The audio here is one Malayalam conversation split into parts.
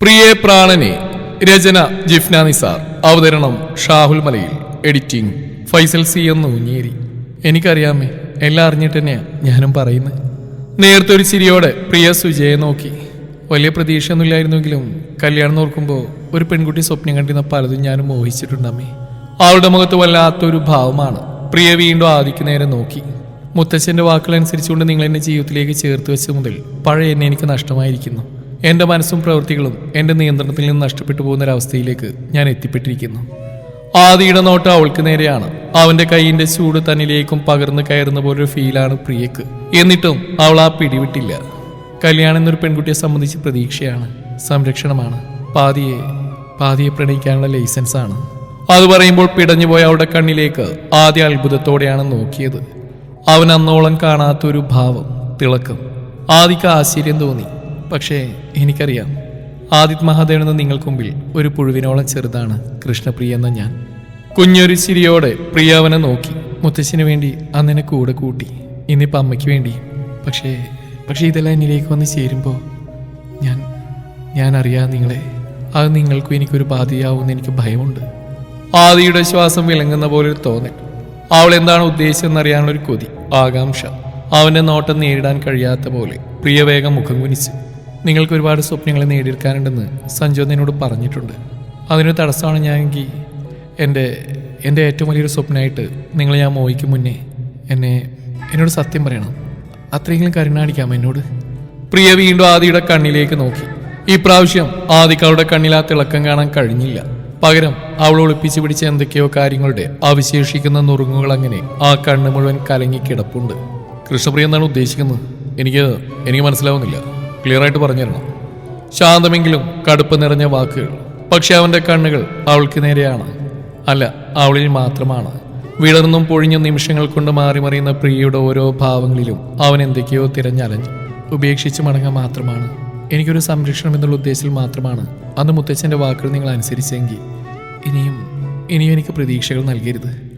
പ്രിയേ പ്രാണനെ രചന ജിഫ്ന നിസാർ. അവതരണം ഷാഹുൽ മലയിൽ. എഡിറ്റിംഗ് ഫൈസൽ സി എന്ന് ഊഞ്ഞേരി എനിക്കറിയാമേ എല്ലാം അറിഞ്ഞിട്ട് തന്നെയാ ഞാനും പറയുന്നത്. നേരത്തെ ഒരു ചിരിയോടെ പ്രിയ സുജയെ നോക്കി. വലിയ പ്രതീക്ഷയൊന്നുമില്ലായിരുന്നെങ്കിലും കല്യാണം നോക്കുമ്പോൾ ഒരു പെൺകുട്ടി സ്വപ്നം കണ്ടിരുന്ന പലതും ഞാനും മോഹിച്ചിട്ടുണ്ടമ്മേ. അവളുടെ മുഖത്ത് വല്ലാത്തൊരു ഭാവമാണ്. പ്രിയ വീണ്ടും ആദിക്ക് നേരെ നോക്കി. മുത്തച്ഛന്റെ വാക്കുകളനുസരിച്ചുകൊണ്ട് നിങ്ങൾ എന്നെ ജീവിതത്തിലേക്ക് ചേർത്ത് വെച്ച മുതൽ പഴയ എന്നെ എനിക്ക് നഷ്ടമായിരിക്കുന്നു. എന്റെ മനസ്സും പ്രവൃത്തികളും എന്റെ നിയന്ത്രണത്തിൽ നിന്ന് നഷ്ടപ്പെട്ടു പോകുന്നൊരവസ്ഥയിലേക്ക് ഞാൻ എത്തിപ്പെട്ടിരിക്കുന്നു. ആദിയുടെ നോട്ടം അവൾക്ക് നേരെയാണ്. അവന്റെ കൈയിന്റെ ചൂട് തന്നിലേക്കും പകർന്നു കയറുന്ന പോലൊരു ഫീലാണ് പ്രിയക്ക്. എന്നിട്ടും അവൾ ആ പിടിവിട്ടില്ല. കല്യാണം എന്നൊരു പെൺകുട്ടിയെ സംബന്ധിച്ച് പ്രതീക്ഷയാണ് സംരക്ഷണമാണ്. പാതിയെ പാതിയെ പ്രണയിക്കാനുള്ള ലൈസൻസ് ആണ്. അത് പറയുമ്പോൾ പിടഞ്ഞുപോയ അവളുടെ കണ്ണിലേക്ക് ആദ്യ അത്ഭുതത്തോടെയാണ് നോക്കിയത്. അവൻ അന്നോളം കാണാത്തൊരു ഭാവം തിളക്കം. ആദിക്ക് ആശ്ചര്യം തോന്നി. പക്ഷേ എനിക്കറിയാം. ആദിത് മഹാദേവൻ എന്ന നിങ്ങൾക്ക് മുമ്പിൽ ഒരു പുഴുവിനോളം ചെറുതാണ് കൃഷ്ണപ്രിയ എന്ന ഞാൻ. കുഞ്ഞൊരു ചിരിയോടെ പ്രിയാവനെ നോക്കി. മുത്തശ്ശിന് വേണ്ടി അന്നിനെ കൂടെ കൂട്ടി. ഇന്നിപ്പോൾ അമ്മയ്ക്ക് വേണ്ടി. പക്ഷേ പക്ഷേ ഇതെല്ലാം എന്നിലേക്ക് വന്ന് ചേരുമ്പോൾ ഞാൻ ഞാൻ അറിയാം നിങ്ങളെ. അത് നിങ്ങൾക്കും എനിക്കൊരു ബാധയാവുമെന്ന് എനിക്ക് ഭയമുണ്ട്. ആദിയുടെ ശ്വാസം വിളങ്ങുന്ന പോലെ ഒരു തോന്നൽ. അവൾ എന്താണ് ഉദ്ദേശിച്ചതെന്നറിയാനുള്ള ഒരു കൊതി ആകാംക്ഷ. അവന്റെ നോട്ടം നേരിടാൻ കഴിയാത്ത പോലെ പ്രിയവേഗം മുഖം കുനിച്ചു. നിങ്ങൾക്ക് ഒരുപാട് സ്വപ്നങ്ങൾ നേടിയെടുക്കാനുണ്ടെന്ന് സഞ്ജോൻ എന്നോട് പറഞ്ഞിട്ടുണ്ട്. അതിനൊരു തടസ്സമാണ് ഞാനെങ്കിൽ എന്റെ എന്റെ ഏറ്റവും വലിയൊരു സ്വപ്നമായിട്ട് നിങ്ങൾ ഞാൻ മോയ്ക്ക് മുന്നേ എന്നെ എന്നോട് സത്യം പറയണം. അത്രയെങ്കിലും കരുണാടിക്കാമോ എന്നോട്? പ്രിയ വീണ്ടും ആദിയുടെ കണ്ണിലേക്ക് നോക്കി. ഈ പ്രാവശ്യം ആദിക്കളുടെ കണ്ണിൽ ആ തിളക്കം കാണാൻ കഴിഞ്ഞില്ല. പകരം അവൾ ഒളിപ്പിച്ചു പിടിച്ച എന്തൊക്കെയോ കാര്യങ്ങളുടെ അവശേഷിക്കുന്ന നുറുങ്ങുകൾ അങ്ങനെ ആ കണ്ണ് മുഴുവൻ കലങ്ങി കിടപ്പുണ്ട്. കൃഷ്ണപ്രിയ എന്നാണ് ഉദ്ദേശിക്കുന്നത്? എനിക്ക് എനിക്ക് മനസ്സിലാവുന്നില്ല. ക്ലിയർ ആയിട്ട് പറഞ്ഞു തരണം ശാന്തമെങ്കിലും കടുപ്പ് നിറഞ്ഞ വാക്കുകൾ. പക്ഷെ അവന്റെ കണ്ണുകൾ അവൾക്ക് നേരെയാണ്. അല്ല അവളിൽ മാത്രമാണ്. വിളർന്നും പൊഴിഞ്ഞ നിമിഷങ്ങൾ കൊണ്ട് മാറി മറിയുന്ന പ്രിയയുടെ ഓരോ ഭാവങ്ങളിലും അവൻ എന്തൊക്കെയോ തിരഞ്ഞലഞ്ഞു ഉപേക്ഷിച്ച് മടങ്ങാൻ മാത്രമാണ്. എനിക്കൊരു സംരക്ഷണം എന്നുള്ള ഉദ്ദേശത്തിൽ മാത്രമാണ് അന്ന് മുത്തച്ഛന്റെ വാക്കുകൾ നിങ്ങൾ അനുസരിച്ചെങ്കിൽ. ഇനിയും ഇനിയും എനിക്ക് പ്രതീക്ഷകൾ നൽകരുത്.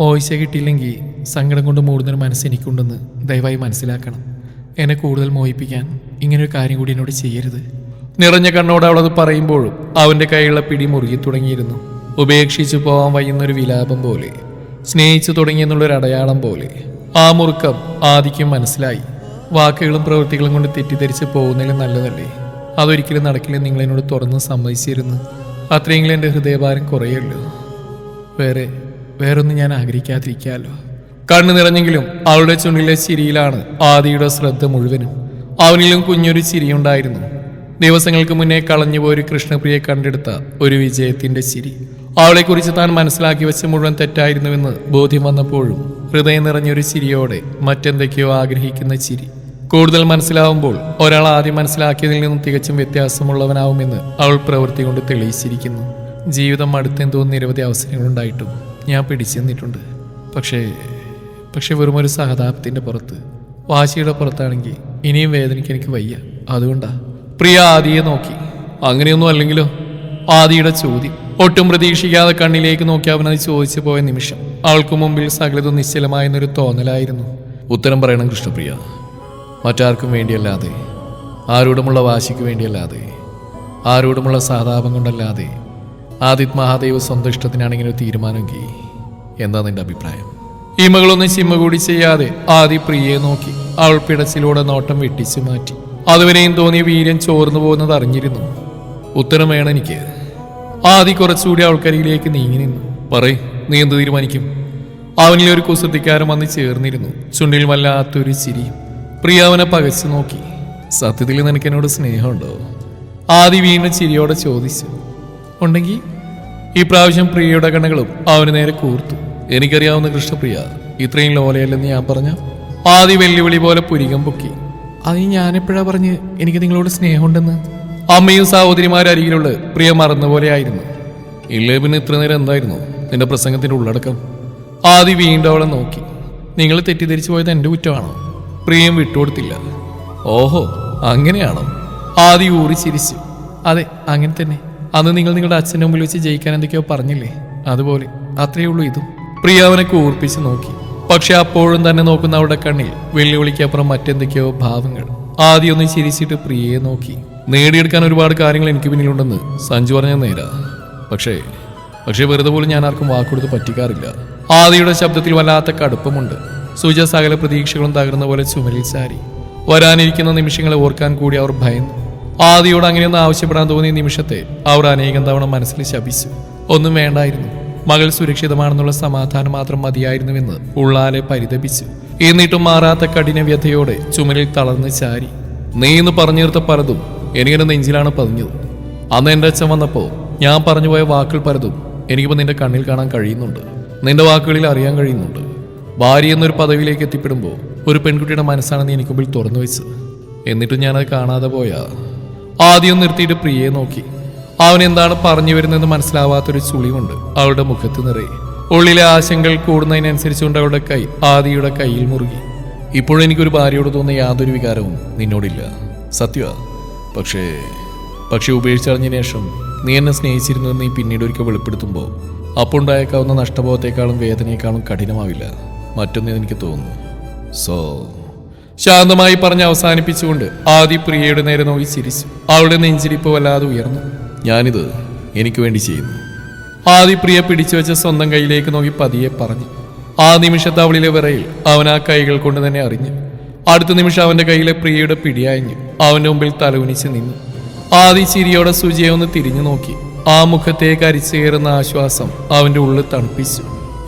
മോഹിച്ച കിട്ടിയില്ലെങ്കിൽ സങ്കടം കൊണ്ട് മൂടുന്നൊരു മനസ്സ് എനിക്കുണ്ടെന്ന് ദയവായി മനസ്സിലാക്കണം. എന്നെ കൂടുതൽ മോഹിപ്പിക്കാൻ ഇങ്ങനൊരു കാര്യം കൂടി എന്നോട് ചെയ്യരുത്. നിറഞ്ഞ കണ്ണോട് അവളത് പറയുമ്പോഴും അവന്റെ കൈയുള്ള പിടി മുറുകി തുടങ്ങിയിരുന്നു. ഉപേക്ഷിച്ചു പോകാൻ വയ്യുന്നൊരു വിലാപം പോലെ സ്നേഹിച്ചു തുടങ്ങിയെന്നുള്ളൊരു അടയാളം പോലെ ആ മുറുക്കം ആദിക്കും മനസ്സിലായി. വാക്കുകളും പ്രവൃത്തികളും കൊണ്ട് തെറ്റിദ്ധരിച്ച് പോകുന്നതിലും നല്ലതല്ലേ? അതൊരിക്കലും നടക്കില്ല നിങ്ങളെന്നോട് തുറന്ന് സമ്മതിച്ചിരുന്നു. അത്രയെങ്കിലും എന്റെ ഹൃദയഭാരം കുറയുള്ളൂ വേറെ വേറൊന്നും ഞാൻ ആഗ്രഹിക്കാതിരിക്കാലോ. കണ്ണു നിറഞ്ഞെങ്കിലും അവളുടെ ചുണ്ടിലെ ചിരിയിലാണ് ആദിയുടെ ശ്രദ്ധ മുഴുവനും. അവനിലും കുഞ്ഞൊരു ചിരിയുണ്ടായിരുന്നു. ദിവസങ്ങൾക്ക് മുന്നേ കളഞ്ഞുപോയൊരു കൃഷ്ണപ്രിയെ കണ്ടെടുത്ത ഒരു വിജയത്തിന്റെ ചിരി. അവളെക്കുറിച്ച് താൻ മനസ്സിലാക്കി വെച്ച മുഴുവൻ തെറ്റായിരുന്നുവെന്ന് ബോധ്യം വന്നപ്പോഴും ഹൃദയം നിറഞ്ഞൊരു ചിരിയോടെ മറ്റെന്തൊക്കെയോ ആഗ്രഹിക്കുന്ന ചിരി. കൂടുതൽ മനസ്സിലാവുമ്പോൾ ഒരാൾ ആദ്യം മനസ്സിലാക്കിയതിൽ നിന്നും തികച്ചും വ്യത്യാസമുള്ളവനാവുമെന്ന് അവൾ പ്രവൃത്തി കൊണ്ട് തെളിയിച്ചിരിക്കുന്നു. ജീവിതം അടുത്തെന്തോ നിരവധി അവസരങ്ങളുണ്ടായിട്ടും ഞാൻ പിടിച്ചു നിന്നിട്ടുണ്ട് പക്ഷേ പക്ഷെ വെറും ഒരു സഹതാപത്തിന്റെ പുറത്ത്. വാശിയുടെ പുറത്താണെങ്കിൽ ഇനിയും വേദനയ്ക്ക് എനിക്ക് വയ്യ. അതുകൊണ്ടാ. പ്രിയ ആദിയെ നോക്കി. അങ്ങനെയൊന്നും അല്ലെങ്കിലോ? ആദിയുടെ ചോദ്യം. ഒട്ടും പ്രതീക്ഷിക്കാതെ കണ്ണിലേക്ക് നോക്കി അവനത് ചോദിച്ചു പോയ നിമിഷം അവൾക്ക് മുമ്പിൽ സകലതും നിശ്ചലമായെന്നൊരു തോന്നലായിരുന്നു. ഉത്തരം പറയണം കൃഷ്ണപ്രിയ. മറ്റാർക്കും വേണ്ടിയല്ലാതെ ആരോടുമുള്ള വാശിക്ക് വേണ്ടിയല്ലാതെ ആരോടുമുള്ള സഹതാപം കൊണ്ടല്ലാതെ ആദിത് മഹാദേവ് സ്വന്തം ഇഷ്ടത്തിനാണ് ഇങ്ങനെ ഒരു തീരുമാനമെങ്കിൽ? എന്താ നിന്റെ അഭിപ്രായം? ഈ മകളൊന്നും ചിമ്മ കൂടി ചെയ്യാതെ ആദി പ്രിയയെ നോക്കി അവൾ പിടച്ചിലൂടെ നോട്ടം വെട്ടിച്ചു മാറ്റി. അതുവരെയും തോന്നിയ വീരൻ ചോർന്നു പോകുന്നത് അറിഞ്ഞിരുന്നു. ഉത്തരം വേണം എനിക്ക്. ആദി കുറച്ചുകൂടി അവൾക്കരികിലേക്ക് നീങ്ങി നിന്നു. പറയ് നീ എന്ത് തീരുമാനിക്കും? അവനിൽ ഒരു കുസൃതിക്കാരൻ വന്ന് ചേർന്നിരുന്നു. ചുണ്ടിൽ വല്ലാത്തൊരു ചിരി പ്രിയ അവനെ പകച്ചു നോക്കി. സത്യത്തിൽ നിനക്ക് എന്നോട് സ്നേഹമുണ്ടോ? ആദി വീണ്ടും ചിരിയോടെ ചോദിച്ചു. ഉണ്ടെങ്കിൽ ഈ പ്രാവശ്യം പ്രിയയുടെ കണ്ണുകളും അവന് നേരെ കൂർത്തു. എനിക്കറിയാവുന്ന കൃഷ്ണപ്രിയ ഇത്രയും ലോലയല്ലെന്ന് ഞാൻ പറഞ്ഞ? ആദ്യ വെല്ലുവിളി പോലെ പുരികം പൊക്കി. അത് ഞാനെപ്പോഴാ പറഞ്ഞ് എനിക്ക് നിങ്ങളോട് സ്നേഹമുണ്ടെന്ന്? അമ്മയും സഹോദരിമാരും അരികിലുള്ള പ്രിയ മറന്ന പോലെയായിരുന്നു ഇല്ലേ പിന്നെ ഇത്ര നേരം എന്തായിരുന്നു നിന്റെ പ്രസംഗത്തിന്റെ ഉള്ളടക്കം? ആദി വീണ്ടും അവളെ നോക്കി. നിങ്ങൾ തെറ്റിദ്ധരിച്ചു പോയത് എന്റെ കുറ്റമാണോ? പ്രിയം വിട്ടുകൊടുത്തില്ല. ഓഹോ അങ്ങനെയാണോ? ആദി ഊറി ചിരിച്ചു. അതെ അങ്ങനെ തന്നെ. അന്ന് നിങ്ങൾ നിങ്ങളുടെ അച്ഛന്റെ മുമ്പിൽ വെച്ച് ജയിക്കാൻ എന്തൊക്കെയോ പറഞ്ഞില്ലേ? അതുപോലെ. അത്രയേ ഉള്ളൂ ഇതും. പ്രിയ അവനെ കൂർപ്പിച്ച് നോക്കി. പക്ഷെ അപ്പോഴും തന്നെ നോക്കുന്ന അവളുടെ കണ്ണിൽ വെല്ലുവിളിക്കപ്പുറം മറ്റെന്തൊക്കെയോ ഭാവങ്ങൾ. ആദ്യം ഒന്ന് ചിരിച്ചിട്ട് പ്രിയയെ നോക്കി. നേടിയെടുക്കാൻ ഒരുപാട് കാര്യങ്ങൾ എനിക്ക് പിന്നിലുണ്ടെന്ന് സഞ്ജു പറഞ്ഞ നേരാ. പക്ഷേ പക്ഷേ വെറുതെ പോലും ഞാൻ ആർക്കും വാക്കുകൊടുത്ത് പറ്റിക്കാറില്ല. ആദിയുടെ ശബ്ദത്തിൽ വല്ലാത്ത കടുപ്പമുണ്ട്. സുജ സകല പ്രതീക്ഷകളും തകർന്ന പോലെ ചുമലിൽ ചാരി. വരാനിരിക്കുന്ന നിമിഷങ്ങളെ ഓർക്കാൻ കൂടി അവർ ഭയന്നു. ആദിയോട് അങ്ങനെയൊന്നും ആവശ്യപ്പെടാൻ തോന്നിയ നിമിഷത്തെ അവർ അനേകം തവണ മനസ്സിൽ ശപിച്ചു. ഒന്നും വേണ്ടായിരുന്നു. മകൾ സുരക്ഷിതമാണെന്നുള്ള സമാധാനം മാത്രം മതിയായിരുന്നുവെന്ന് ഉള്ളാലെ പരിതപിച്ചു. എന്നിട്ടും മാറാത്ത കഠിന വ്യഥയോടെ ചുമലിൽ തളർന്ന് ചാരി. നീ ഇന്ന് പറഞ്ഞു പലതും എനിക്കെന്റെ നെഞ്ചിലാണ് പതിഞ്ഞത്. അന്ന് എന്റെ അച്ഛൻ വന്നപ്പോൾ ഞാൻ പറഞ്ഞുപോയ വാക്കുകൾ പലതും എനിക്കിപ്പോൾ നിന്റെ കണ്ണിൽ കാണാൻ കഴിയുന്നുണ്ട്. നിന്റെ വാക്കുകളിൽ അറിയാൻ കഴിയുന്നുണ്ട്. ഭാര്യ എന്നൊരു പദവിയിലേക്ക് എത്തിപ്പെടുമ്പോൾ ഒരു പെൺകുട്ടിയുടെ മനസ്സാണ് നീ എനിക്ക് മുമ്പിൽ തുറന്നു വെച്ചത് എന്നിട്ടും ഞാനത് കാണാതെ പോയാ ആദ്യം നിർത്തിയിട്ട് പ്രിയയെ നോക്കി. അവൻ എന്താണ് പറഞ്ഞു വരുന്നതെന്ന് മനസ്സിലാവാത്തൊരു ചുളിവുണ്ട്. അവളുടെ മുഖത്ത് നിറയെ. ഉള്ളിലെ ആശങ്കകൾ കൂടുന്നതിനനുസരിച്ചുകൊണ്ട് അവളുടെ കൈ ആദിയുടെ കയ്യിൽ മുറുകി. ഇപ്പോഴും എനിക്കൊരു ഭാര്യയോട് തോന്നുന്ന യാതൊരു വികാരവും നിന്നോടില്ല. സത്യമാ പക്ഷേ പക്ഷെ ഉപേക്ഷിച്ചറിഞ്ഞ ശേഷം നീ എന്നെ സ്നേഹിച്ചിരുന്നു എന്ന് നീ പിന്നീട് ഒരിക്കൽ വെളിപ്പെടുത്തുമ്പോൾ അപ്പോൾ ഉണ്ടായേക്കാവുന്ന നഷ്ടബോധത്തെക്കാളും വേദനയെക്കാളും കഠിനമാവില്ല. മറ്റൊന്ന് എനിക്ക് തോന്നുന്നു. സോ ശാന്തമായി പറഞ്ഞ് അവസാനിപ്പിച്ചുകൊണ്ട് ആദി പ്രിയയുടെ നേരെ നോക്കി ചിരിച്ചു. അവളുടെ നെഞ്ചിരിപ്പ് വല്ലാതെ ഉയർന്നു. ഞാനിത് എനിക്ക് വേണ്ടി ചെയ്യുന്നു. ആദി പ്രിയ പിടിച്ചു വെച്ച സ്വന്തം കൈയിലേക്ക് നോക്കി പതിയെ പറഞ്ഞു. ആ നിമിഷത്തെ അവളിലെ വിറയിൽ അവൻ ആ കൈകൾ കൊണ്ട് തന്നെ അറിഞ്ഞു. അടുത്ത നിമിഷം അവന്റെ കയ്യിലെ പ്രിയയുടെ പിടിയായഞ്ഞു അവന്റെ മുമ്പിൽ തലകുനിച്ച് നിന്നു. ആദി ചിരിയോടെ സുജിയെ ഒന്ന് തിരിഞ്ഞു നോക്കി. ആ മുഖത്തേക്ക് അരിച്ചു കയറുന്ന ആശ്വാസം അവന്റെ ഉള്ളിൽ തണുപ്പിച്ചു.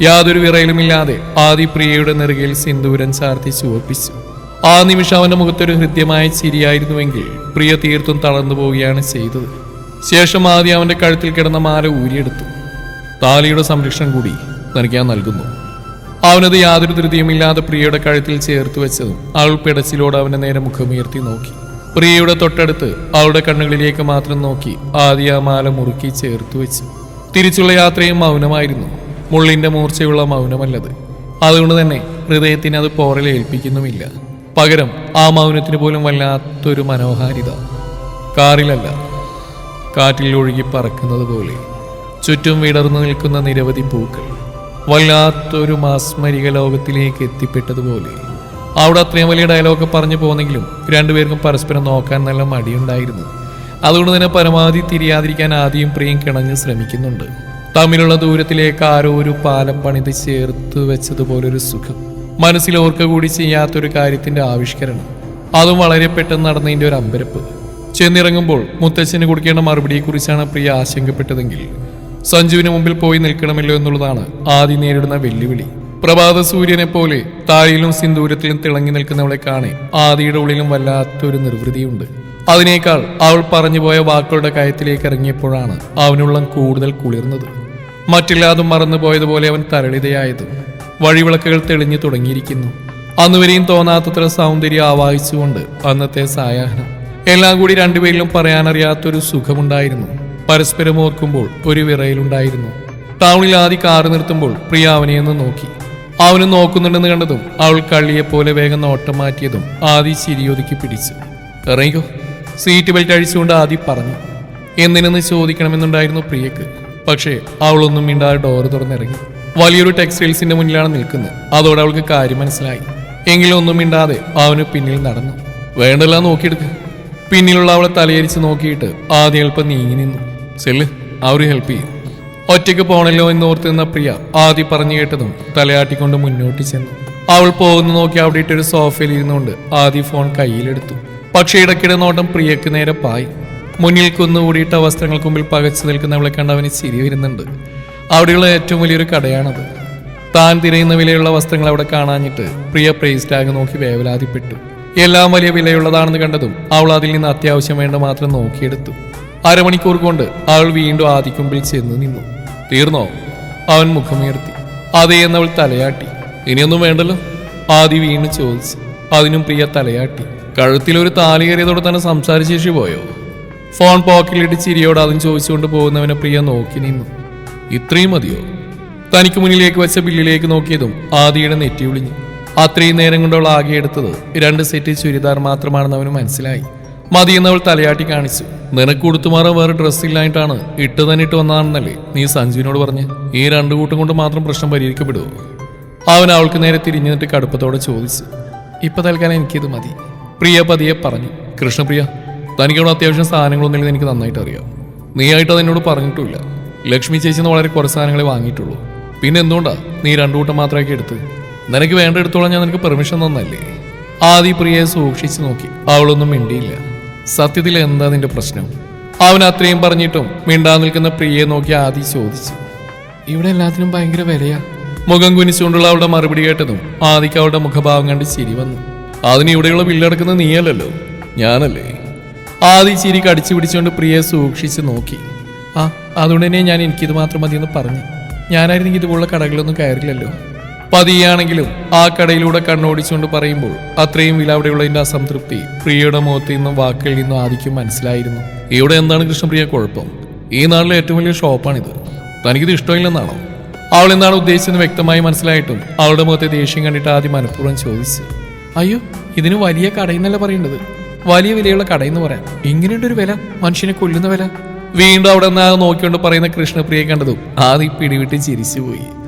യാതൊരു വിറയിലുമില്ലാതെ ആദി പ്രിയയുടെ നെറുകയിൽ സിന്ദൂരൻ ചാർത്തി ചുവപ്പിച്ചു. ആ നിമിഷം അവന്റെ മുഖത്തൊരു ഹൃദ്യമായ ചിരിയായിരുന്നുവെങ്കിൽ പ്രിയ തീർത്തും തളർന്നു പോവുകയാണ് ചെയ്തത്. ശേഷം ആദ്യം അവന്റെ കഴുത്തിൽ കിടന്ന മാല ഊരിയെടുത്തു. താലിയുടെ സംരക്ഷണം കൂടി നിനക്ക് ഞാൻ നൽകുന്നു. അവനത് യാതൊരു ധൃതിയുമില്ലാതെ പ്രിയയുടെ കഴുത്തിൽ ചേർത്ത് വെച്ചതും അവൾ പിടച്ചിലോട് അവനെ നേരെ മുഖമുയർത്തി നോക്കി. പ്രിയയുടെ തൊട്ടടുത്ത് അവളുടെ കണ്ണുകളിലേക്ക് മാത്രം നോക്കി ആദ്യ മാല മുറുക്കി ചേർത്ത് വെച്ചു. തിരിച്ചുള്ള യാത്രയും മൗനമായിരുന്നു. മുള്ളിന്റെ മൂർച്ചയുള്ള മൗനമല്ലത്. അതുകൊണ്ട് തന്നെ ഹൃദയത്തിന് അത് പോറൽ ഏൽപ്പിക്കുന്നുമില്ല. പകരം ആ മൗനത്തിന് പോലും വല്ലാത്തൊരു മനോഹാരിത. കാറിലല്ല. കാറ്റിൽ ഒഴുകി പറക്കുന്നത് പോലെ ചുറ്റും വിടർന്നു നിൽക്കുന്ന നിരവധി പൂക്കൾ വല്ലാത്തൊരു മാസ്മരിക ലോകത്തിലേക്ക് എത്തിപ്പെട്ടതുപോലെ. അവിടെ അത്രയും വലിയ ഡയലോഗ് പറഞ്ഞു പോന്നെങ്കിലും രണ്ടുപേർക്കും പരസ്പരം നോക്കാൻ നല്ല മടിയുണ്ടായിരുന്നു. അതുകൊണ്ട് തന്നെ പരമാവധി തിരിയാതിരിക്കാൻ ആദ്യം പ്രിയം കിണഞ്ഞ് ശ്രമിക്കുന്നുണ്ട്. തമ്മിലുള്ള ദൂരത്തിലേക്ക് ആരോ ഒരു പാലം പണിത് ചേർത്ത് വെച്ചതുപോലൊരു സുഖം. മനസ്സിൽ ഓർക്ക കൂടി ചെയ്യാത്തൊരു കാര്യത്തിന്റെ ആവിഷ്കരണം. അതും വളരെ പെട്ടെന്ന് നടന്നതിന്റെ ഒരു അമ്പരപ്പ്. ചെന്നിറങ്ങുമ്പോൾ മുത്തച്ഛന് കൊടുക്കേണ്ട മറുപടിയെക്കുറിച്ചാണ് പ്രിയ ആശങ്കപ്പെട്ടതെങ്കിൽ. സഞ്ജുവിന് മുമ്പിൽ പോയി നിൽക്കണമല്ലോ എന്നുള്ളതാണ് ആദ്യം നേരിടുന്ന വെല്ലുവിളി. പ്രഭാത സൂര്യനെ പോലെ താഴിയിലും സിന്ദൂരത്തിലും തിളങ്ങി നിൽക്കുന്നവളെ കാണെ ആദിയുടെ ഉള്ളിലും വല്ലാത്തൊരു നിർവൃതിയുണ്ട്. അതിനേക്കാൾ അവൾ പറഞ്ഞുപോയ വാക്കുകളുടെ കയത്തിലേക്ക് ഇറങ്ങിയപ്പോഴാണ് അവനുള്ളം കൂടുതൽ കുളിർന്നത്. മറ്റില്ലാതും മറന്നുപോയതുപോലെ അവൻ തരളിതയായതും വഴിവിളക്കുകൾ തെളിഞ്ഞു തുടങ്ങിയിരിക്കുന്നു. അന്നുവരെയും തോന്നാത്തത്ര സൗന്ദര്യം ആവാഹിച്ചുകൊണ്ട് അന്നത്തെ സായാഹ്നം എല്ലാം കൂടി രണ്ടുപേരിലും പറയാനറിയാത്തൊരു സുഖമുണ്ടായിരുന്നു. പരസ്പരം ഓർക്കുമ്പോൾ ഒരു വിറയിലുണ്ടായിരുന്നു. ടൗണിൽ ആദ്യ കാറ് നിർത്തുമ്പോൾ പ്രിയ അവനെ നോക്കി. അവന് നോക്കുന്നുണ്ടെന്ന് കണ്ടതും അവൾ കള്ളിയെ പോലെ വേഗം നോട്ടം മാറ്റിയതും ആദി ശിരിയൊതുക്കി പിടിച്ചു. ഇറങ്ങിക്കോ. സീറ്റ് ബെൽറ്റ് അഴിച്ചുകൊണ്ട് ആദി പറഞ്ഞു. എന്തിനെന്ന് ചോദിക്കണമെന്നുണ്ടായിരുന്നു പ്രിയക്ക്. പക്ഷേ അവളൊന്നും മിണ്ടാതെ ഡോർ തുറന്നിറങ്ങി. വലിയൊരു ടെക്സ്റ്റൈൽസിന്റെ മുന്നിലാണ് നിൽക്കുന്നത്. അതോടെ അവൾക്ക് കാര്യം മനസ്സിലായി. എങ്കിലും ഒന്നും മിണ്ടാതെ അവന് പിന്നിൽ നടന്നു. വേണ്ടല്ല നോക്കിയെടുക്ക്. പിന്നിലുള്ള അവളെ തലയരിച്ച് നോക്കിയിട്ട് ആദ്യം എളുപ്പം നീങ്ങി നിന്നു. സെല്ല് അവർ ഹെൽപ്പ് ചെയ്യും. ഒറ്റയ്ക്ക് പോണല്ലോ എന്ന് ഓർത്ത് നിന്ന പ്രിയ ആദ്യ പറഞ്ഞു കേട്ടതും തലയാട്ടിക്കൊണ്ട് മുന്നോട്ട് ചെന്നു. അവൾ പോകുന്നു നോക്കി അവിടെ ഇട്ടൊരു സോഫയിൽ ഇരുന്നുകൊണ്ട് ആദ്യ ഫോൺ കയ്യിലെടുത്തു. പക്ഷേ ഇടയ്ക്കിടെ നോട്ടം പ്രിയക്ക് നേരെ പായി. മുന്നിൽ കുന്നുകൂടിയിട്ട വസ്ത്രങ്ങൾക്ക് മുമ്പിൽ പകച്ചു നിൽക്കുന്നവളെ കണ്ട് അവന് ചിരി വരുന്നുണ്ട്. അവിടെയുള്ള ഏറ്റവും വലിയൊരു കടയാണത്. താൻ തിരയുന്ന വിലയുള്ള വസ്ത്രങ്ങൾ അവിടെ കാണാഞ്ഞിട്ട് പ്രിയ പ്രൈസ് ടാഗ് നോക്കി വേവലാതിപ്പെട്ടു. എല്ലാം വലിയ വിലയുള്ളതാണെന്ന് കണ്ടതും അവൾ അതിൽ നിന്ന് അത്യാവശ്യം വേണ്ട മാത്രം നോക്കിയെടുത്തു. അരമണിക്കൂർ കൊണ്ട് അവൾ വീണ്ടും ആദിക്കുമ്പിൽ ചെന്ന് നിന്നു. തീർന്നോ? അവൻ മുഖമുയർത്തി. അതേ എന്നവൾ തലയാട്ടി. ഇനിയൊന്നും വേണ്ടല്ലോ? ആദി വീണ്ടും ചോദിച്ചു. അതിനും പ്രിയ തലയാട്ടി. കഴുത്തിലൊരു താലി കയറിയതോടെ തന്നെ സംസാരശേഷി പോയോ? ഫോൺ പോക്കറ്റിലിട്ട് ചിരിയോട് അതും ചോദിച്ചുകൊണ്ട് പോകുന്നവനെ പ്രിയ നോക്കി നിന്നു. ഇത്രയും മതിയോ? തനിക്ക് മുന്നിലേക്ക് വെച്ച ബില്ലിലേക്ക് നോക്കിയതും ആദിയുടെ നെറ്റി ഒളിഞ്ഞു അത്രയും നേരം കൊണ്ട് അവൾ ആകെ എടുത്തത് രണ്ട് സെറ്റ് ചുരിദാർ മാത്രമാണെന്ന് അവന് മനസ്സിലായി. മതിയെന്നവൾ തലയാട്ടി കാണിച്ചു. നിനക്ക് കൊടുത്തുമാറാൻ വേറെ ഡ്രസ്സ് ഇല്ലായിട്ടാണ് ഇട്ട് തന്നെ ഇട്ട് വന്നതാണെന്നല്ലേ നീ സഞ്ജുവിനോട് പറഞ്ഞ്? ഈ രണ്ടു കൂട്ടം കൊണ്ട് മാത്രം പ്രശ്നം പരിഹരിക്കപ്പെടുമോ അവൻ അവൾക്ക് നേരെ തിരിഞ്ഞിട്ട് കടുപ്പത്തോടെ ചോദിച്ചു. ഇപ്പൊ തൽക്കാലം എനിക്കിത് മതി. പ്രിയ പതിയെ പറഞ്ഞു. കൃഷ്ണപ്രിയ തനിക്കവിടെ അത്യാവശ്യം സാധനങ്ങളൊന്നുമില്ലെന്ന് എനിക്ക് നന്നായിട്ട് അറിയാം നീ ആയിട്ട് അത് എന്നോട് പറഞ്ഞിട്ടുമില്ല. ലക്ഷ്മി ചേച്ചിന്ന് വളരെ കുറച്ച് സാധനങ്ങളെ വാങ്ങിയിട്ടുള്ളൂ. പിന്നെ എന്തുകൊണ്ടാ നീ രണ്ടു കൂട്ടം മാത്രമാക്കി എടുത്ത് നിനക്ക് വേണ്ട എടുത്തോളാം ഞാൻ നിനക്ക് പെർമിഷൻ തന്നല്ലേ ആദി പ്രിയയെ സൂക്ഷിച്ചു നോക്കി. അവളൊന്നും മിണ്ടിയില്ല. സത്യത്തിൽ എന്താ നിന്റെ പ്രശ്നം? അവൻ അത്രയും പറഞ്ഞിട്ടും മിണ്ടാ നിൽക്കുന്ന പ്രിയയെ നോക്കി ആദി ചോദിച്ചു. ഇവിടെ എല്ലാത്തിനും ഭയങ്കര വിലയാ. മുഖം കുനിച്ചുകൊണ്ടുള്ള അവളുടെ മറുപടി കേട്ടതും ആദിക്ക് അവളുടെ മുഖഭാവം കണ്ട് ചിരി വന്നു. അതിന് ഇവിടെയുള്ള ബില്ലടക്കുന്ന നീയല്ലല്ലോ? ഞാനല്ലേ? ആദി ചിരി കടിച്ചു പിടിച്ചുകൊണ്ട് പ്രിയയെ സൂക്ഷിച്ച് നോക്കി. ആ അതുകൊണ്ട് തന്നെ ഞാൻ എനിക്കിത് മാത്രം മതിയെന്ന് പറഞ്ഞു. ഞാനായിരുന്നെങ്കിൽ ഇതുപോലുള്ള കടകളിലൊന്നും കയറില്ലല്ലോ. പതിയാണെങ്കിലും ആ കടയിലൂടെ കണ്ണോടിച്ചുകൊണ്ട് പറയുമ്പോൾ അത്രയും വില അവിടെയുള്ളതിന്റെ അസംതൃപ്തി പ്രിയയുടെ മുഖത്ത് നിന്നും വാക്കുകളിൽ നിന്നും ആദിക്കും മനസ്സിലായിരുന്നു. ഇവിടെ എന്താണ് കൃഷ്ണപ്രിയ കുഴപ്പം? ഈ നാളിലെ ഏറ്റവും വലിയ ഷോപ്പാണിത്. തനിക്കിത് ഇഷ്ടമില്ലെന്നാണോ? അവൾ എന്താണ് ഉദ്ദേശിച്ചെന്ന് വ്യക്തമായി മനസ്സിലായിട്ടും അവളുടെ മുഖത്തെ ദേഷ്യം കണ്ടിട്ട് ആദ്യം മനഃപൂർവം ചോദിച്ചു. അയ്യോ ഇതിന് വലിയ കടയെന്നല്ല പറയേണ്ടത്? വലിയ വിലയുള്ള കടയെന്ന് പറയാം. ഇങ്ങനെയുണ്ട് ഒരു വില? മനുഷ്യനെ കൊല്ലുന്ന വില? വീണ്ടും അവിടെ നിന്ന് നോക്കിക്കൊണ്ട് പറയുന്ന കൃഷ്ണപ്രിയെ കണ്ടതും ആദ്യം പിടിവിട്ട് ചിരിച്ചുപോയി.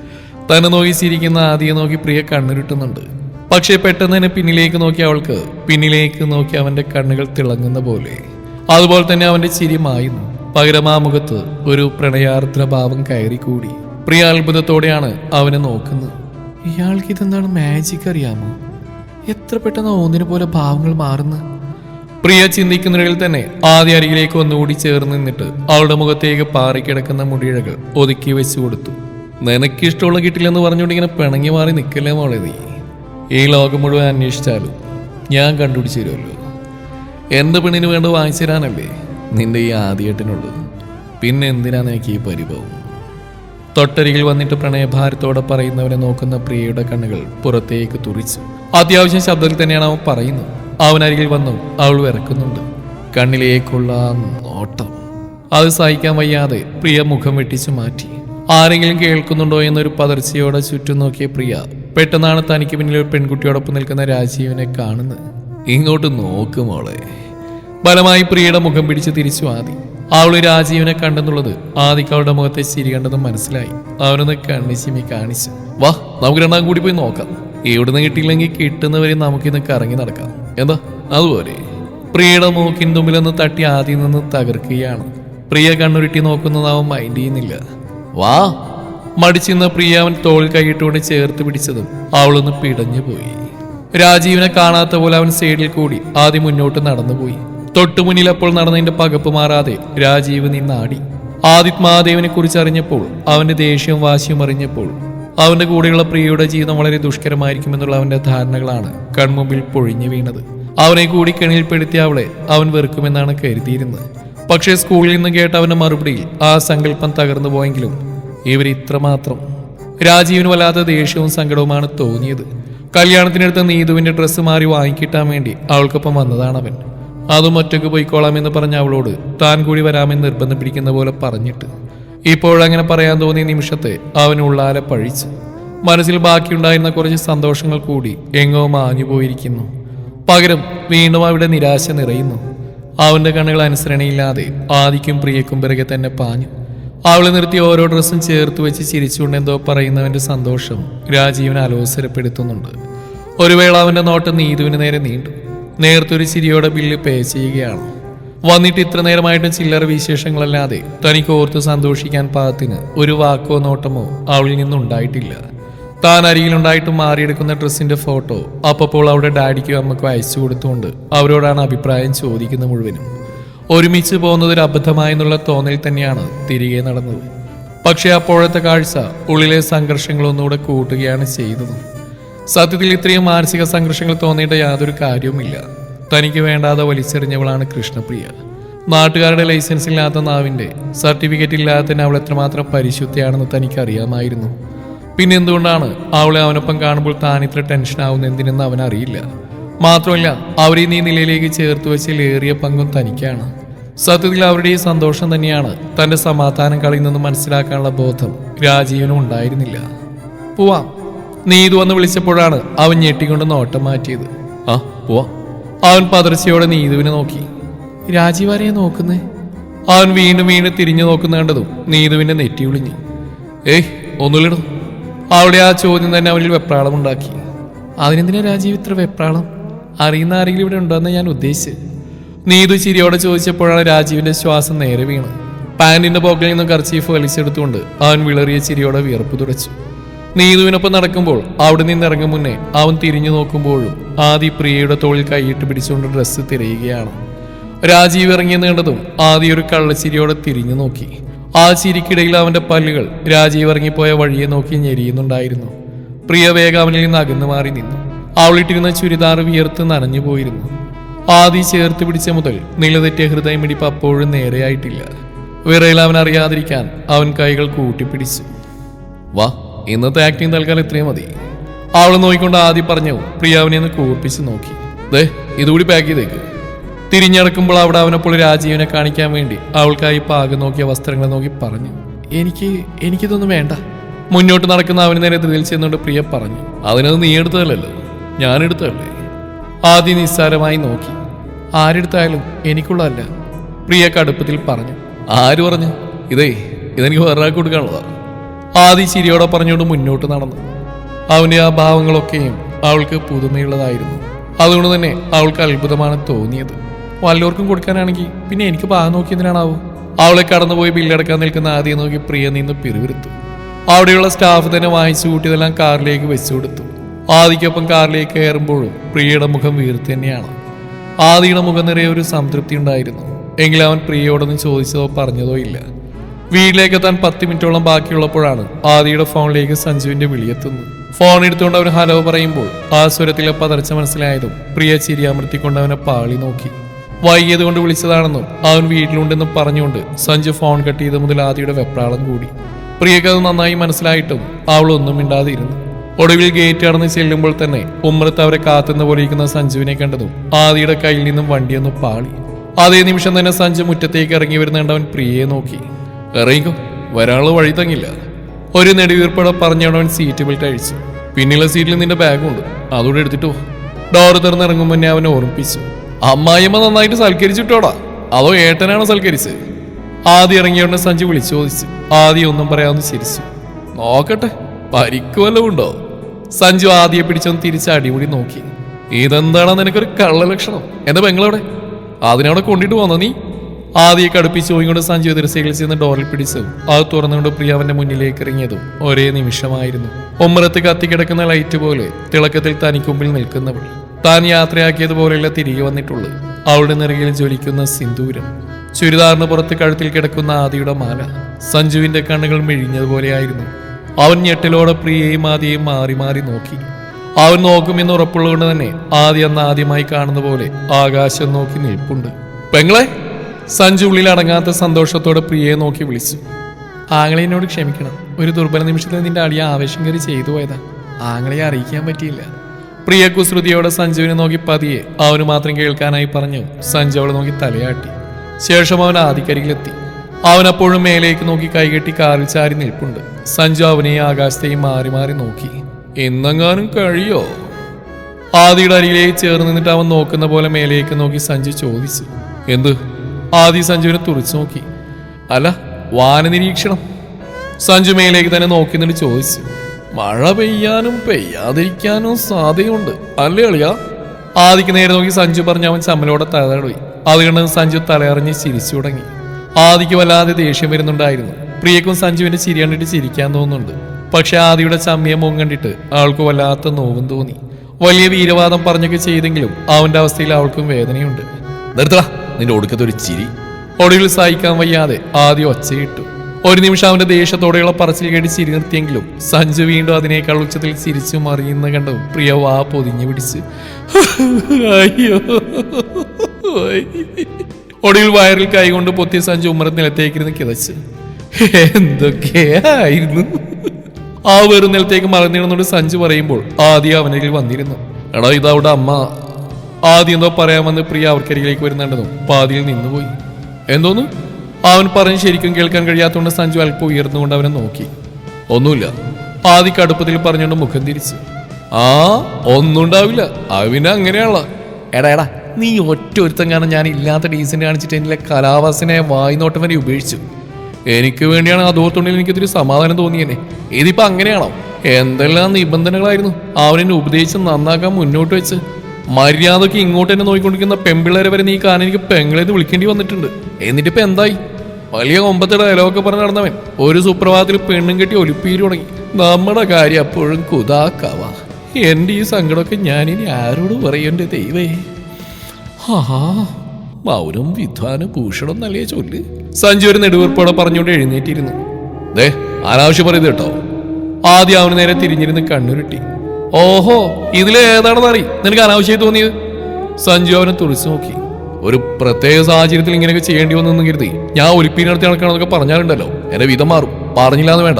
തന്നെ നോക്കി ചിരിക്കുന്ന ആദിയെ നോക്കി പ്രിയ കണ്ണുരുട്ടുന്നുണ്ട്. പക്ഷേ പെട്ടെന്ന് തന്നെ പിന്നിലേക്ക് നോക്കി അവൾക്ക് പിന്നിലേക്ക് നോക്കി അവന്റെ കണ്ണുകൾ തിളങ്ങുന്ന പോലെ. അതുപോലെ തന്നെ അവന്റെ ചിരി മായുന്നു. പകരം ആ മുഖത്ത് ഒരു പ്രണയാർദ്ര ഭാവം കയറിക്കൂടി. പ്രിയ അത്ഭുതത്തോടെയാണ് അവനെ നോക്കുന്നത്. ഇയാൾക്ക് ഇതെന്താണ് മാജിക് അറിയാമോ? എത്ര പെട്ടെന്ന് ഓന്നിനെ പോലെ ഭാവങ്ങൾ മാറുന്നു. പ്രിയ ചിന്തിക്കുന്നിടയിൽ തന്നെ ആദ്യ അരികിലേക്ക് ഒന്നുകൂടി ചേർന്ന് നിന്നിട്ട് അവളുടെ മുഖത്തേക്ക് പാറിക്കിടക്കുന്ന മുടിയിഴകൾ ഒതുക്കി വെച്ചു കൊടുത്തു. നിനക്കിഷ്ടമുള്ള കിട്ടില്ലെന്ന് പറഞ്ഞുകൊണ്ട് ഇങ്ങനെ പിണങ്ങി മാറി നിൽക്കല്ലേ മോളെ നീ? ഈ ലോകം മുഴുവൻ അന്വേഷിച്ചാലും ഞാൻ കണ്ടുപിടിച്ചു തരുമല്ലോ. എന്റെ പെണ്ണിന് വേണ്ട വാങ്ങിച്ചു തരാനല്ലേ നിന്റെ ഈ ആദ്യേട്ടനുള്ളത്? പിന്നെ എന്തിനാണ് എനിക്ക് ഈ പരിഭവം? തൊട്ടരികിൽ വന്നിട്ട് പ്രണയഭാരത്തോടെ പറയുന്നവനെ നോക്കുന്ന പ്രിയയുടെ കണ്ണുകൾ പുറത്തേക്ക് തുറിച്ചു അത്യാവശ്യം ശബ്ദത്തിൽ തന്നെയാണ് അവൻ പറയുന്നത്. അവനരികിൽ വന്നു അവൾ വിറക്കുന്നുണ്ട്. കണ്ണിലേക്കുള്ള നോട്ടം. അത് സഹിക്കാൻ വയ്യാതെ പ്രിയ മുഖം വെട്ടിച്ചു മാറ്റി. ആരെങ്കിലും കേൾക്കുന്നുണ്ടോ എന്നൊരു പതർച്ചയോടെ ചുറ്റും നോക്കിയ പ്രിയ പെട്ടെന്നാണ് തനിക്ക് പിന്നിൽ ഒരു പെൺകുട്ടിയോടൊപ്പം നിൽക്കുന്ന രാജീവിനെ കാണുന്നത്. ഇങ്ങോട്ട് നോക്ക് മോളെ. ബലമായി പ്രിയയുടെ മുഖം പിടിച്ച് തിരിച്ചു ആദി. അവൾ രാജീവിനെ കണ്ടെന്നുള്ളത് ആദിക്ക് അവളുടെ മുഖത്തെ ചിരി കണ്ടെന്ന് മനസ്സിലായി. അവനൊന്ന് കണ്ണിച്ചിമി കാണിച്ചു. വാ നമുക്ക് രണ്ടാം കൂടി പോയി നോക്കാം. ഇവിടുന്ന് കിട്ടിയില്ലെങ്കിൽ കിട്ടുന്നവരെ നമുക്കിന്ന് കറങ്ങി നടക്കാം. എന്താ? അതുപോലെ. പ്രിയയുടെ മൂക്കിൻ തുമ്പിലൊന്ന് തട്ടി ആദ്യം നിന്ന് തകർക്കുകയാണ്. പ്രിയ കണ്ണുരുട്ടി നോക്കുന്നത് അവൻ മൈൻഡ് ചെയ്യുന്നില്ല. വാ. മടിച്ചിരുന്ന പ്രിയ അവൻ തോളിൽ കൈയിട്ടുകൊണ്ട് ചേർത്ത് പിടിച്ചതും അവളൊന്ന് പിടഞ്ഞു പോയി. രാജീവിനെ കാണാത്ത പോലെ അവൻ സൈഡിൽ കൂടി ആദ്യം മുന്നോട്ട് നടന്നുപോയി. തൊട്ടു മുന്നിൽ അപ്പോൾ നടന്നതിന്റെ പകപ്പ് മാറാതെ രാജീവ് നിന്നാടി. ആദിത് മഹാദേവിനെ കുറിച്ച് അറിഞ്ഞപ്പോൾ അവന്റെ ദേഷ്യവും വാശിയും അറിഞ്ഞപ്പോൾ അവന്റെ കൂടെയുള്ള പ്രിയയുടെ ജീവിതം വളരെ ദുഷ്കരമായിരിക്കുമെന്നുള്ള അവന്റെ ധാരണകളാണ് കൺമുമ്പിൽ പൊഴിഞ്ഞു വീണത്. അവനെ കൂടി കെണിയിൽപ്പെടുത്തിയ അവളെ അവൻ വെറുക്കുമെന്നാണ് കരുതിയിരുന്നത്. പക്ഷേ സ്കൂളിൽ നിന്ന് കേട്ട അവന്റെ മറുപടിയിൽ ആ സങ്കല്പം തകർന്നു പോയെങ്കിലും ഇവർ ഇത്രമാത്രം രാജീവിന് വല്ലാത്ത ദേഷ്യവും സങ്കടവുമാണ് തോന്നിയത്. കല്യാണത്തിനടുത്ത് നീതുവിന്റെ ഡ്രസ്സ് മാറി വാങ്ങിക്കിട്ടാൻ വേണ്ടി അവൾക്കൊപ്പം വന്നതാണ് അവൻ അതും ഒറ്റയ്ക്ക് പോയിക്കോളാമെന്ന് പറഞ്ഞ അവളോട് താൻ കൂടി വരാമെന്ന് നിർബന്ധം പിടിക്കുന്ന പോലെ പറഞ്ഞിട്ട് ഇപ്പോഴങ്ങനെ പറയാൻ തോന്നിയ നിമിഷത്തെ അവനുള്ളാലെ പഴിച്ചു. മനസ്സിൽ ബാക്കിയുണ്ടായിരുന്ന കുറച്ച് സന്തോഷങ്ങൾ കൂടി എങ്ങോ മാഞ്ഞു പോയിരിക്കുന്നു പകരം വീണ്ടും അവിടെ നിരാശ നിറയുന്നു. അവന്റെ കണ്ണുകൾ അനുസരണയില്ലാതെ ആദിക്കും പ്രിയക്കും പിറകെ തന്നെ പാഞ്ഞു. അവളെ നിർത്തി ഓരോ ഡ്രസ്സും ചേർത്ത് വെച്ച് ചിരിച്ചുകൊണ്ട് എന്തോ പറയുന്നവന്റെ സന്തോഷം രാജീവനെ അലോസരപ്പെടുത്തുന്നുണ്ട്. ഒരു വേള അവന്റെ നോട്ടം നീതുവിന് നേരെ നീണ്ടു. നേർത്തൊരു ചിരിയോടെ ബില്ല് പേ ചെയ്യുകയാണ്. വന്നിട്ട് ഇത്ര നേരമായിട്ടും ചില്ലറ വിശേഷങ്ങളല്ലാതെ തനിക്ക് ഓർത്ത് സന്തോഷിക്കാൻ പാകത്തിന് ഒരു വാക്കോ നോട്ടമോ അവളിൽ നിന്നുണ്ടായിട്ടില്ല. താൻ അരിയിലുണ്ടായിട്ട് മാറിയെടുക്കുന്ന ഡ്രസ്സിന്റെ ഫോട്ടോ അപ്പോൾ അവിടെ ഡാഡിക്കും അമ്മക്കും അയച്ചു കൊടുത്തുകൊണ്ട് അവരോടാണ് അഭിപ്രായം ചോദിക്കുന്ന മുഴുവനും. ഒരുമിച്ച് പോകുന്നത് ഒരു അബദ്ധമായെന്നുള്ള തോന്നൽ തന്നെയാണ് തിരികെ നടന്നത്. പക്ഷേ അപ്പോഴത്തെ കാഴ്ച ഉള്ളിലെ സംഘർഷങ്ങൾ ഒന്നുകൂടെ കൂട്ടുകയാണ് ചെയ്തത്. സത്യത്തിൽ ഇത്രയും മാനസിക സംഘർഷങ്ങൾ തോന്നേണ്ട യാതൊരു കാര്യവുമില്ല. തനിക്ക് വേണ്ടാതെ വലിച്ചെറിഞ്ഞവളാണ് കൃഷ്ണപ്രിയ. നാട്ടുകാരുടെ ലൈസൻസ് ഇല്ലാത്ത നാവിന്റെ സർട്ടിഫിക്കറ്റ് ഇല്ലാത്തതിന് അവൾ എത്രമാത്രം പരിശുദ്ധിയാണെന്ന് തനിക്ക് അറിയാമായിരുന്നു പിന്നെ എന്തുകൊണ്ടാണ് അവളെ അവനൊപ്പം കാണുമ്പോൾ താൻ ഇത്ര ടെൻഷൻ ആവുന്ന എന്തിനെന്ന് അവൻ അറിയില്ല? മാത്രമല്ല അവരെ നീ നിലയിലേക്ക് ചേർത്ത് വെച്ചതിൽ ഏറിയ പങ്കും തനിക്കാണ്. സത്യത്തിൽ അവരുടെ ഈ സന്തോഷം തന്നെയാണ് തന്റെ സമാധാനം കളയുന്നെന്ന് മനസ്സിലാക്കാനുള്ള ബോധം രാജീവനും ഉണ്ടായിരുന്നില്ല. പോവാം. നീ ഇത് വന്ന് വിളിച്ചപ്പോഴാണ് അവൻ ഞെട്ടിക്കൊണ്ട് നോട്ടം മാറ്റിയത്. ആ പോവാം. അവൻ പതർച്ചയോടെ നീതുവിനെ നോക്കി. രാജീവാരെയെ നോക്കുന്നേ? അവൻ വീണ്ടും വീണ്ടും തിരിഞ്ഞു നോക്കുന്ന കണ്ടതും നെറ്റി വിളിഞ്ഞു. ഏയ് ഒന്നുമില്ലടോ. അവിടെ ആ ചോദ്യം തന്നെ അവനിൽ വെപ്രാളമുണ്ടാക്കി അതിനെന്തിനാ രാജീവ് ഇത്ര വെപ്രാളം? അറിയുന്ന ആരെങ്കിലും ഇവിടെ ഉണ്ടോയെന്ന് ഞാൻ ഉദ്ദേശിച്ചു. നീതു ചിരിയോടെ ചോദിച്ചപ്പോഴാണ് രാജീവിന്റെ ശ്വാസം നേരെ വീണ്. പാന്റിന്റെ പോക്കലിൽ നിന്ന് കർച്ചീഫ് വലിച്ചെടുത്തുകൊണ്ട് അവൻ വിളറിയ ചിരിയോടെ വിയർപ്പ് തുടച്ചു. നീതുവിനൊപ്പം നടക്കുമ്പോൾ അവിടെ നിന്ന് ഇറങ്ങും മുന്നേ അവൻ തിരിഞ്ഞു നോക്കുമ്പോഴും ആദി പ്രിയയുടെ തോളിൽ കൈയിട്ട് പിടിച്ചുകൊണ്ട് ഡ്രസ്സ് തിരയുകയാണ്. രാജീവ് ഇറങ്ങിയെന്ന് കണ്ടതും ആദി ഒരു കള്ളച്ചിരിയോടെ തിരിഞ്ഞു നോക്കി. ആ ചിരിക്കിടയിൽ അവന്റെ പല്ലുകൾ രാജീവ് ഇറങ്ങിപ്പോയ വഴിയെ നോക്കി ഞെരിയുന്നുണ്ടായിരുന്നു. പ്രിയ വേഗം അവനിൽ നിന്ന് അകന്നു മാറി നിന്നു. അവളിട്ടിരുന്ന ചുരിദാർ വിയർത്ത് നനഞ്ഞു പോയിരുന്നു. ആദി ചേർത്ത് പിടിച്ച മുതൽ നിലതെറ്റിയ ഹൃദയമിടിപ്പ് അപ്പോഴും നേരെയായിട്ടില്ല. വിറയിൽ അവൻ അറിയാതിരിക്കാൻ അവൻ കൈകൾ കൂട്ടിപ്പിടിച്ചു. വാ ഇന്നത്തെ ആക്ടിങ് തൽക്കാലം ഇത്രയും മതി. അവൾ നോക്കിക്കൊണ്ട് ആദി പറഞ്ഞു പ്രിയ അവനെ ഒന്ന് കൂർപ്പിച്ച് നോക്കി. ദേ ഇതുകൂടി പാക്ക് ചെയ്തേക്ക്. തിരിഞ്ഞടക്കുമ്പോൾ അവിടെ അവനെ പോലെ രാജീവനെ കാണിക്കാൻ വേണ്ടി അവൾക്കായി പാകം നോക്കിയ വസ്ത്രങ്ങളെ നോക്കി പറഞ്ഞു. എനിക്ക് എനിക്കിതൊന്നും വേണ്ട. മുന്നോട്ട് നടക്കുന്ന അവന് നേരെ ധൃതിയിൽ ചെന്നുകൊണ്ട് പ്രിയ പറഞ്ഞു. അതിനത് നീ എടുത്തതല്ലല്ലോ. ഞാൻ എടുത്തതല്ലേ? ആദ്യം നിസ്സാരമായി നോക്കി. ആരെടുത്തായാലും എനിക്കുള്ളതല്ല. പ്രിയ കടുപ്പത്തിൽ പറഞ്ഞു. ആര് പറഞ്ഞു? ഇതേ ഇതെനിക്ക് വേറെ കൊടുക്കാനുള്ളതാണ് ആദി ചിരിയോടെ പറഞ്ഞുകൊണ്ട് മുന്നോട്ട് നടന്നു. അവന്റെ ആ ഭാവങ്ങളൊക്കെയും അവൾക്ക് പുതുമയുള്ളതായിരുന്നു. അതുകൊണ്ട് തന്നെ അവൾക്ക് അത്ഭുതമാണ് തോന്നിയത്. വല്ലവർക്കും കൊടുക്കാനാണെങ്കിൽ പിന്നെ എനിക്ക് ഭാഗം നോക്കിയതിനാണാവോ അവളെ കടന്നുപോയി ബില്ലടക്കാൻ നിൽക്കുന്ന ആദ്യം നോക്കി പ്രിയ നിന്ന് പിറുവിരുത്തു അവിടെയുള്ള സ്റ്റാഫ് തന്നെ വാങ്ങിച്ചു കൂട്ടിയതെല്ലാം കാറിലേക്ക് വെച്ചു കൊടുത്തു. ആദിക്കൊപ്പം കാറിലേക്ക് കയറുമ്പോഴും പ്രിയയുടെ മുഖം വീർത്ത് തന്നെയാണ്. ആദിയുടെ മുഖം നിറയെ ഒരു സംതൃപ്തി ഉണ്ടായിരുന്നു. എങ്കിലും അവൻ പ്രിയയോടൊന്നും ചോദിച്ചതോ പറഞ്ഞതോ ഇല്ല. വീട്ടിലേക്ക് എത്താൻ പത്ത് മിനിറ്റോളം ബാക്കിയുള്ളപ്പോഴാണ് ആദിയുടെ ഫോണിലേക്ക് സഞ്ജുവിന്റെ വിളിയെത്തുന്നത് ഫോൺ എടുത്തുകൊണ്ട് അവൻ ഹലോ പറയുമ്പോൾ ആ സ്വരത്തിലെ പതർച്ച മനസ്സിലായതും പ്രിയ ചിരി അമർത്തിക്കൊണ്ട് അവനെ പാളി നോക്കി. വൈകിയത് കൊണ്ട് വിളിച്ചതാണെന്നും അവൻ വീട്ടിലുണ്ടെന്നും പറഞ്ഞുകൊണ്ട് സഞ്ജു ഫോൺ കട്ട് ചെയ്ത് മുതൽ ആദിയുടെ വെപ്രാളം കൂടി. പ്രിയക്ക് അത് നന്നായി മനസ്സിലായിട്ടും അവൾ ഒന്നും മിണ്ടാതിരുന്നു. ഒടുവിൽ ഗേറ്റ് അടന്ന് ചെല്ലുമ്പോൾ തന്നെ ഉമ്മറത്ത് അവരെ കാത്തുന്ന പോലെ ഇരിക്കുന്ന സഞ്ജുവിനെ കണ്ടതും ആദിയുടെ കയ്യിൽ നിന്നും വണ്ടിയൊന്ന് പാളി. അതേ നിമിഷം തന്നെ സഞ്ജു മുറ്റത്തേക്ക് ഇറങ്ങി വരുന്ന കണ്ടവൻ പ്രിയയെ നോക്കി. ഇറങ്ങിക്കോ വരാനുള്ള വഴി തങ്ങില്ല. ഒരു നെടുവീർപ്പട പറഞ്ഞവൻ സീറ്റ് ബെൽറ്റ് അഴിച്ചു. പിന്നിലെ സീറ്റിൽ നിന്റെ ബാഗുണ്ട് അതുകൂടെ എടുത്തിട്ടോ ഡോറ് തുറന്നിറങ്ങും മുന്നേ അവനെ ഓർമ്മിപ്പിച്ചു. അമ്മായിയമ്മ നന്നായിട്ട് സൽക്കരിച്ചിട്ടോടാ. അതോ ഏട്ടനാണോ സൽക്കരിച്ചത്? ആദ്യം ഇറങ്ങിയോണ്ട് സഞ്ജു വിളിച്ചു ചോദിച്ചു ആദ്യം ഒന്നും പറയാമെന്ന് ചിരിച്ചു. നോക്കട്ടെ പരിക്ക് ഉണ്ടോ സഞ്ജു ആദ്യം പിടിച്ചൊന്ന് തിരിച്ച് അടിമുടി നോക്കി. ഇതെന്താണ് നിനക്കൊരു കള്ള ലക്ഷണം എന്റെ പെങ്ങളവിടെ? അതിനവിടെ കൊണ്ടിട്ട് പോന്നോ നീ? ആദ്യം കടുപ്പിച്ച് പോയിക്കൊണ്ട് സഞ്ജു എതിർസൈഡിൽ ചെന്ന് ഡോറിൽ പിടിച്ചു അത് തുറന്നുകൊണ്ട് പ്രിയ അവന്റെ മുന്നിലേക്ക് ഇറങ്ങിയതും ഒരേ നിമിഷമായിരുന്നു. ഒമ്മറത്ത് കത്തിക്കിടക്കുന്ന ലൈറ്റ് പോലെ തിളക്കത്തിൽ തനിക്കുമ്പിൽ നിൽക്കുന്നവൾ. താൻ യാത്രയാക്കിയതുപോലെയല്ല തിരികെ വന്നിട്ടുള്ളൂ അവളുടെ നിറകിൽ ജ്വലിക്കുന്ന സിന്ദൂരം. ചുരിദാറിന് പുറത്ത് കഴുത്തിൽ കിടക്കുന്ന ആദിയുടെ മാല. സഞ്ജുവിന്റെ കണ്ണുകൾ മിഴിഞ്ഞതുപോലെയായിരുന്നു. അവൻ ഞെട്ടലോടെ പ്രിയയും ആദിയെയും മാറി മാറി നോക്കി. അവൻ നോക്കുമെന്ന് ഉറപ്പുള്ളതുകൊണ്ട് തന്നെ ആദ്യ അന്ന് ആദ്യമായി കാണുന്ന പോലെ ആകാശം നോക്കി നിൽപ്പുണ്ട്. പെങ്ങളെ സഞ്ജു ഉള്ളിൽ അടങ്ങാത്ത സന്തോഷത്തോടെ പ്രിയയെ നോക്കി വിളിച്ചു. ആങ്ങളെ എന്നോട് ക്ഷമിക്കണം. ഒരു ദുർബല നിമിഷത്തിൽ നിന്റെ അടിയ ആവേശം കയറി ചെയ്തു പോയതാ. ആങ്ങളെ അറിയിക്കാൻ പറ്റിയില്ല. പ്രിയ കുസൃതിയോടെ സഞ്ജുവിനെ നോക്കി പതിയെ അവന് മാത്രം കേൾക്കാനായി പറഞ്ഞു സഞ്ജു അവളെ നോക്കി തലയാട്ടി. ശേഷം അവൻ ആദിക്കരികിലെത്തി. അവനപ്പോഴും മേലേക്ക് നോക്കി കൈകെട്ടി കാറിൽ ചാരി നിൽപ്പുണ്ട്. സഞ്ജു അവനെയും ആകാശത്തെയും മാറി മാറി നോക്കി. എന്നെങ്ങാനും കഴിയോ? ആദിയുടെ അരികിലേക്ക് ചേർന്ന് നിന്നിട്ട് അവൻ നോക്കുന്ന പോലെ മേലേക്ക് നോക്കി സഞ്ജു ചോദിച്ചു. എന്ത്? ആദി സഞ്ജുവിനെ തുറച്ചു നോക്കി. അല്ല വാന നിരീക്ഷണം സഞ്ജു മേലേക്ക് തന്നെ നോക്കി നിന്നിട്ട് ചോദിച്ചു. മഴ പെയ്യാനും പെയ്യാതിരിക്കാനും സാധ്യതയുണ്ട്. അല്ലേ അളിയാ? ആദിക്ക് നേരെ നോക്കി സഞ്ജു പറഞ്ഞ് അവൻ ചമ്മലോടെ തലതടവി. അത് കണ്ട് സഞ്ജു തലയറിഞ്ഞ് ചിരിച്ചു തുടങ്ങി. ആദിക്ക് വല്ലാതെ ദേഷ്യം വരുന്നുണ്ടായിരുന്നു. പ്രിയക്കും സഞ്ജുവിന്റെ ചിരി കണ്ടിട്ട് ചിരിക്കാൻ തോന്നുന്നുണ്ട്. പക്ഷെ ആദിയുടെ ചമ്മിയ മുഖം കണ്ടിട്ട് അവൾക്ക് വല്ലാത്ത നോവും തോന്നി. വലിയ വീരവാദം പറഞ്ഞൊക്കെ ചെയ്തെങ്കിലും അവന്റെ അവസ്ഥയിൽ അവൾക്കും വേദനയുണ്ട്. നിർത്തടാ നിന്റെ ഒടുക്കത്തെ ഒരു ചിരി. ഒടുവിൽ സഹിക്കാൻ വയ്യാതെ ആദ്യം ഒച്ചയിട്ടു. ഒരു നിമിഷം അവന്റെ ദേഷ്യത്തോടെയുള്ള പറച്ചിൽ കേട്ട് ചിരി നിർത്തിയെങ്കിലും സഞ്ജു വീണ്ടും അതിനേക്കാൾ ഉച്ചത്തിൽ ചിരിച്ചു മറിയുന്ന കണ്ടു പ്രിയ വാ പൊതിഞ്ഞു പിടിച്ച്. അയ്യോ. വയറിൽ കൈകൊണ്ട് പൊത്തിയ സഞ്ജു ഉമ്മറത്ത് നിലത്തേക്കിരുന്ന് കിതച്ച്. എന്തൊക്കെയായിരുന്നു? ആ വെറും നിലത്തേക്ക് മറന്നിടുന്നോട് സഞ്ജു പറയുമ്പോൾ ആദ്യം അവനരിൽ വന്നിരുന്നു. എടാ അവിടെ അമ്മ. ആദ്യം എന്തോ പറയാമെന്ന് പ്രിയ അവർക്കരികിലേക്ക് വരുന്നുണ്ടെന്നും പാതിയിൽ നിന്നുപോയി. എന്തോന്നു? അവൻ പറഞ്ഞ് ശരിക്കും കേൾക്കാൻ കഴിയാത്തതുകൊണ്ട് സഞ്ജു അല്പം ഉയർന്നുകൊണ്ട് അവനെ നോക്കി. ഒന്നുമില്ല. ആദ്യ കടുപ്പത്തിൽ പറഞ്ഞുകൊണ്ട് മുഖം തിരിച്ചു. ആ ഒന്നും ഉണ്ടാവില്ല. അവന് അങ്ങനെയാണല്ലോ എടാ എടാ നീ ഒറ്റ ഒരുത്തം കാരണം ഞാൻ ഇല്ലാത്ത ഡീസന്റ് കാണിച്ചിട്ട് എന്നിലെ കലാവാസനെ വായ്നോട്ടം വരെ ഉപേക്ഷിച്ചു. എനിക്ക് വേണ്ടിയാണ് അതോർത്തുണ്ടെങ്കിൽ എനിക്കൊരു സമാധാനം തോന്നിയേനെ. ഇതിപ്പോ അങ്ങനെയാണോ? എന്തെല്ലാം നിബന്ധനകളായിരുന്നു? അവനെന്നെ ഉപദേശിച്ച് നന്നാക്കാൻ മുന്നോട്ട് വെച്ച്. മര്യാദയ്ക്ക് ഇങ്ങോട്ട് തന്നെ നോക്കിക്കൊണ്ടിരിക്കുന്ന പെമ്പിള്ളേരെ വരെ നീ കാണാൻ എനിക്ക് വിളിക്കേണ്ടി വന്നിട്ടുണ്ട്. എന്നിട്ട് ഇപ്പൊ എന്തായി? വലിയ കൊമ്പത്തെ ഡയലോഗൊക്കെ പറഞ്ഞ് നടന്നവൻ. ഒരു സുപ്രഭാതത്തിൽ പെണ്ണും കെട്ടി ഒലിപ്പീര് തുടങ്ങി. നമ്മുടെ കാര്യം അപ്പോഴും കുതാക്കാവാ. എന്റെ ഈ സങ്കടമൊക്കെ ഞാനിനി ആരോട് പറയേണ്ട ദൈവേ? ഹാ മൗനം വിധ്വാന ഭൂഷണം എന്നല്ലേ ചൊല്ല്? സഞ്ജു ഒരു നെടുവീർപ്പോടെ പറഞ്ഞുകൊണ്ട് എഴുന്നേറ്റിരുന്നു. ദേ അനാവശ്യം പറയുന്നത് കേട്ടോ. ആദ്യം അവന് നേരെ തിരിഞ്ഞിരുന്ന് കണ്ണുരുട്ടി. ഓഹോ ഇതിലെ ഏതാണെന്ന് അറി നിനക്ക് അനാവശ്യമായി തോന്നിയത്? സഞ്ജു അവനെ തുളിച്ചു നോക്കി. ഒരു പ്രത്യേക സാഹചര്യത്തിൽ ഇങ്ങനെയൊക്കെ ചെയ്യേണ്ടി വന്നെന്ന് കരുതി. ഞാൻ ഒലിപ്പീനടുത്ത് നടക്കണമെന്നൊക്കെ പറഞ്ഞാലുണ്ടല്ലോ. എന്റെ വിധം മാറും. പറഞ്ഞില്ലാന്ന് വേണ്ട.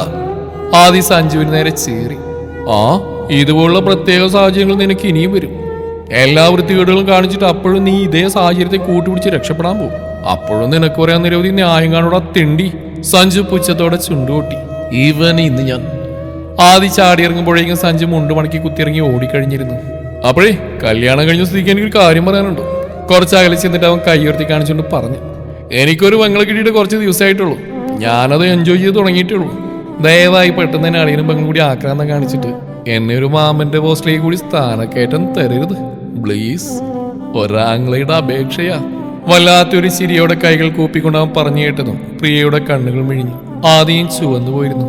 ആദ്യം സഞ്ജുവിന് നേരെ ചേറി. ആ ഇതുപോലുള്ള പ്രത്യേക സാഹചര്യങ്ങൾ നിനക്ക് ഇനിയും വരും. എല്ലാ വൃത്തികേടുകളും കാണിച്ചിട്ട് അപ്പോഴും നീ ഇതേ സാഹചര്യത്തെ കൂട്ടുപിടിച്ച് രക്ഷപ്പെടാൻ പോകും. അപ്പോഴും നിനക്ക് പറയാൻ നിരവധി ന്യായം കാണോടാ തിണ്ടി സഞ്ജു പുച്ഛത്തോടെ ചുണ്ടുകൊട്ടി. ഇവനെ ഇന്ന് ഞാൻ ആദ്യ ചാടിയിറങ്ങുമ്പോഴേക്കും സഞ്ജു മുണ്ട് മടക്കി കുത്തിയിറങ്ങി ഓടിക്കഴിഞ്ഞിരുന്നു. അപ്പോഴേ കല്യാണം കഴിഞ്ഞ സ്ഥിതിക്ക് എനിക്കൊരു കാര്യം പറയാനുണ്ട്. കുറച്ച് അകലെ ചെന്നിട്ട് അവൻ കൈയുയർത്തി കാണിച്ചുകൊണ്ട് പറഞ്ഞു. എനിക്കൊരു പെങ്ങളെ കിട്ടിയിട്ട് കുറച്ച് ദിവസമായിട്ടുള്ളൂ. ഞാനത് എൻജോയ് ചെയ്ത് തുടങ്ങിയിട്ടുള്ളൂ ദയവായി പെട്ടെന്ന് തന്നെ അളിയനും പെങ്ങും കൂടി ആക്രാന്തം കാണിച്ചിട്ട് എന്നെ ഒരു മാമന്റെ പോസ്റ്റിലേക്ക് കൂടി സ്ഥാനക്കയറ്റം തരരുത്. പ്ലീസ് ഒരാംഗ്ലയുടെ അപേക്ഷയാ. വല്ലാത്തൊരു ചിരിയോടെ കൈകൾ കൂപ്പിക്കൊണ്ട് അവൻ പറഞ്ഞു കേട്ടതും പ്രിയയുടെ കണ്ണുകൾ മിഴിഞ്ഞു ആദ്യം ചുവന്നു പോയിരുന്നു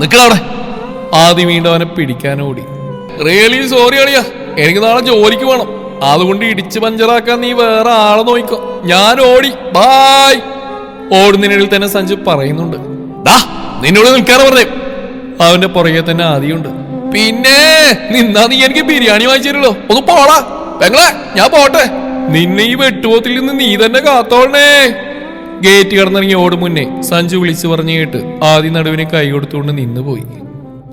നിക്കടവിടെ. ആദ്യം വീണ്ടും അവനെ പിടിക്കാനോടി റിയലി സോറി അളിയാ. എനിക്ക് നാളെ ജോലിക്ക് വേണം അതുകൊണ്ട് ഇടിച്ച് പഞ്ചറാക്കാൻ നീ വേറെ ആളെ നോക്കിക്കോ ഞാൻ ഓടി. ബായ് ഓടുന്നതിനിടയിൽ തന്നെ സഞ്ജു പറയുന്നുണ്ട്. "ദാ, നിന്നോട് നിൽക്കാറ് പറഞ്ഞേ. അവന്റെ പുറകെ തന്നെ ആദ്യമുണ്ട് പിന്നെ നിന്നാ നീ എനിക്ക് ബിരിയാണി വാങ്ങിച്ചിരുള്ളോ ഒന്ന് പോടാ. പെങ്ങളെ ഞാൻ പോട്ടെ. നിന്നെ ഈ വെട്ടുപോത്തിൽ നിന്ന് നീ തന്നെ കാത്തോളണേ. ഗേറ്റ് കടന്നിറങ്ങി ഓടും മുന്നേ സഞ്ജു വിളിച്ചു പറഞ്ഞു കേട്ട് ആദ്യ നടുവിനെ കൈ കൊടുത്തുകൊണ്ട് നിന്നുപോയി.